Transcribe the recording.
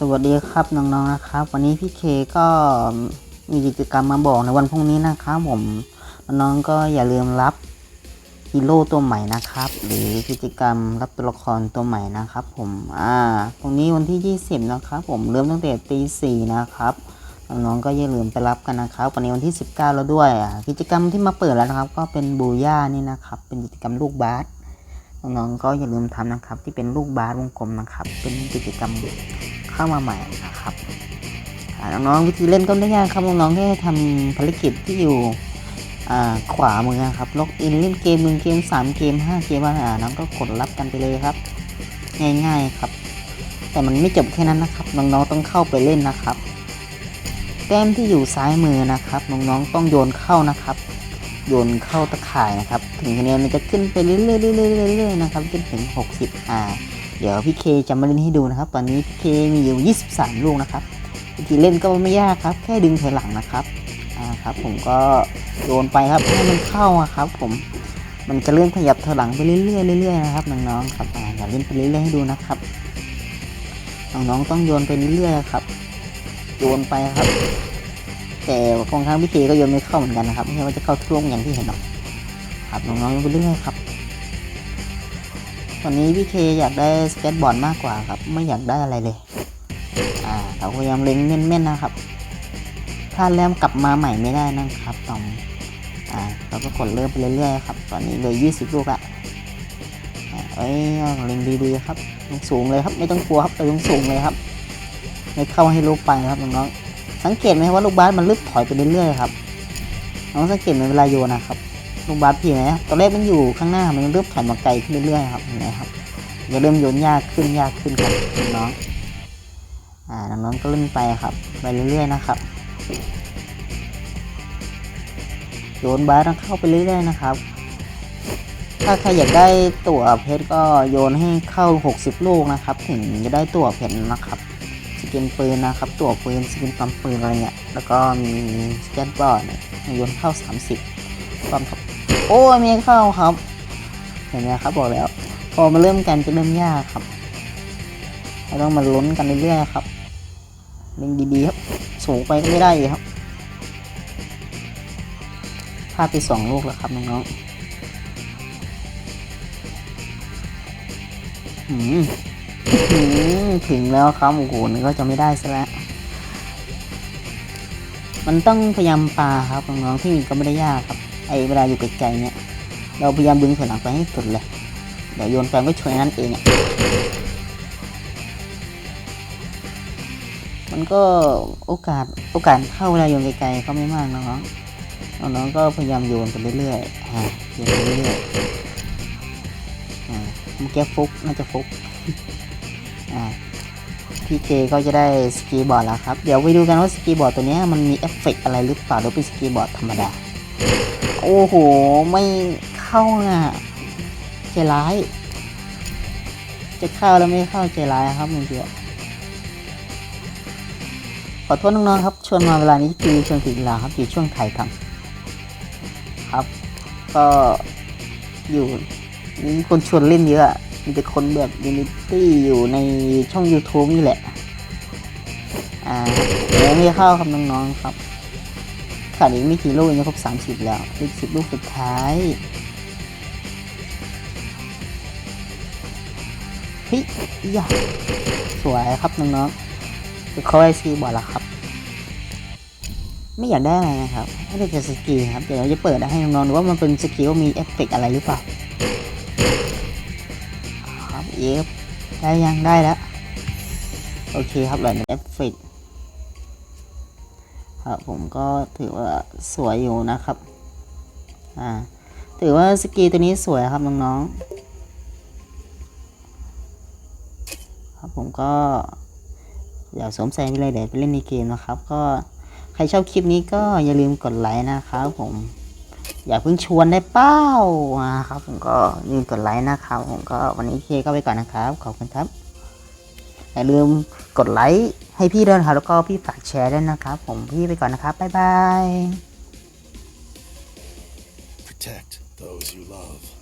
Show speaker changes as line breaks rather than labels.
สวัสดีครับน้องๆนะครับ วันนี้พี่เคก็มีกิจกรรมมาบอกในวันพรุ่งนี้นะครับผมน้องๆก็อย่าลืมรับฮีโร่ตัวใหม่นะครับ หรือกิจกรรมรับตัวละครตัวใหม่นะครับ ผมอ่าพรุ่งนี้วันที่ 20 นะครับ ผมเริ่มตั้งแต่ตีสี่นะครับน้องๆก็อย่าลืมไปรับกันนะครับ วันนี้วันที่ 19 แล้วด้วยอะกิจกรรมที่มาเปิดแล้วนะครับ ก็เป็นบูย่านี่นะครับ เป็นกิจกรรมลูกบาสน้องๆก็อย่าลืมทำนะครับ ที่เป็นลูกบาสวงกลมนะครับ เป็นกิจกรรม เข้ามาใหม่นะครับน้องๆวิธีเล่นก็ไม่ยากครับน้องๆแค่ทำภารกิจที่อยู่ขวามือนะครับล็อกอินเล่นเกมหนึ่งเกมสามเกมห้าเกมอ่าน้องก็กดรับกันไปเลยครับ ง่ายๆครับ แต่มันไม่จบแค่นั้นนะครับน้องๆต้องเข้าไปเล่นนะครับ แต้มที่อยู่ซ้ายมือนะครับน้องๆต้องโยนเข้านะครับโยนเข้าตะข่ายนะครับ ถึงคะแนนมันจะขึ้นไปเรื่อยๆๆๆนะครับจนถึง 60อ่า เดี๋ยวพี่เคจะมาเล่นให้ดูนะครับ ตอนนี้พี่เคมีอยู่ 23 ลูกนะครับ วิธีเล่นก็ไม่ยากครับ แค่ดึงถอยหลังนะครับอ่าครับ ผมก็โยนไปครับให้มันเข้าอะครับ ผมมันจะเลื่อนขยับถอยหลังไปเรื่อยๆเรื่อยๆนะครับน้องๆครับอ่าอย่าเล่นไปเรื่อยๆให้ดูนะครับน้องๆต้องโยนไปเรื่อยๆครับโยนไปครับ แต่บางครั้งพี่เคก็โยนไม่เข้าเหมือนกันนะครับไม่ใช่ว่าจะเข้าทุกลูกอย่างที่เห็นหรอกครับน้องๆโยนไปเรื่อยๆครับ ตอนนี้พี่เคอยากได้สเก็ตบอร์ดมากกว่าครับ ไม่อยากได้อะไรเลย อ่าเราพยายามเล็งเม่นๆนะครับ ถ้าเริ่มกลับมาใหม่ไม่ได้นะครับต้องอ่าเราก็กดเริ่มไปเรื่อยๆครับ ตอนนี้เลย20 ลูกอะอ่าเอ้ยเล็งดีๆครับสูงเลยครับ ไม่ต้องกลัวครับแต่สูงเลยครับ ไม่เข้าให้ลูกไปครับน้องๆสังเกตไหมว่าลูกบาสมันลึกถอยไปเรื่อยๆครับน้องสังเกตไหมเวลาโยนนะครับ ลูกบาสพี่ไหมตอนแรกมันอยู่ข้างหน้ามันเริ่มถอยมาไกลขึ้นเรื่อยๆครับเห็นไหมครับจะเริ่มโยนยากขึ้นยากขึ้นครับน้องอ่าน้องก็เล่นไปครับ ไปเรื่อยๆนะครับโยนบาสต้องเข้าไปเรื่อยๆนะครับ ถ้าใครอยากได้ตั๋วเพชรก็โยนให้เข้า 60 ลูกนะครับ ถึงจะได้ตั๋วเพชรนะครับสกินปืนนะครับ ตั๋วปืนสกินปั๊มปืนอะไรเงี้ยแล้วก็มีสเก็ตบอร์ดโยนเข้า 30ความครับ โอ้ยไม่เข้าครับ เห็นไหมครับบอกแล้ว พอมาเริ่มกันจะเริ่มยากครับเราต้องมาลุ้นกันเรื่อยๆครับเล่นดีๆครับ สูงไปก็ไม่ได้ครับพลาดไปสองลูกแล้วครับน้องๆหืมหืมถึงแล้วครับโอ้โหนึกว่าจะไม่ได้ซะแล้วมันต้องพยายามปาครับน้องๆที่มีก็ไม่ได้ยากครับ ไอเวลาอยู่ไกลๆเนี่ยเราพยายามดึงถอยหลังไปให้สุดเลยเดี๋ยวโยนไปก็ช่วยนั่นเองอะมันก็โอกาสโอกาสเข้าเวลาโยนไกลๆก็ไม่มากน้องน้องก็พยายามโยนไปเรื่อยๆอ่าโยนไปเรื่อยๆอ่าเมื่อกี้ฟุกน่าจะฟุกอ่าพี่เคก็จะได้สกีบอร์ดแล้วครับ เดี๋ยวไปดูกันว่าสกีบอร์ดตัวเนี้ยมันมีเอฟเฟกต์อะไรหรือเปล่าหรือเป็นสกีบอร์ดธรรมดา โอ้โห ไม่เข้าอะใจร้าย จะเข้าแล้วไม่เข้าใจร้ายครับมึงเดียวขอโทษน้องๆครับชวนมาเวลานี้คือชวนผิดเวลาครับอยู่ช่วงถ่ายทำครับ ก็อยู่มีคนชวนเล่นเยอะมีแต่คนแบบยูนิตี้อยู่ในช่อง YouTube นี่แหละ อ่าไม่เข้าครับน้องๆครับ ขาดอีกไม่กี่ลูกยังครบสามสิบแล้วอีกสิบลูกสุดท้ายเฮ้ยย่าสวยครับน้องๆจะเข้าไอซีบอดล้วครับ ไม่อยากได้อะไรนะครับไม่ได้จะสกีครับ เดี๋ยวเราจะเปิดให้น้องๆดูว่ามันเป็นสกีว่ามีเอฟเฟกต์อะไรหรือเปล่า ครับเอฟได้ยังได้แล้ว โอเคครับเหลือเอฟเฟกต์ ครับผมก็ถือว่าสวยอยู่นะครับ อ่า ถือว่าสกีตัวนี้สวยครับน้องๆ ครับผมก็เดี๋ยวสวมใส่ไปเลยเดี๋ยวไปเล่นในเกมนะครับ ก็ใครชอบคลิปนี้ก็อย่าลืมกดไลค์นะครับผม อย่าเพิ่งชวนได้เป้านะครับผมก็อย่าลืมกดไลค์นะครับ ผมก็วันนี้เคก็ไปก่อนนะครับ ขอบคุณครับ อย่าลืมกดไลค์ให้พี่ด้วยนะครับแล้วก็พี่ฝากแชร์ด้วยนะครับผมพี่ไปก่อนนะครับบ๊ายบาย
Protect those you love.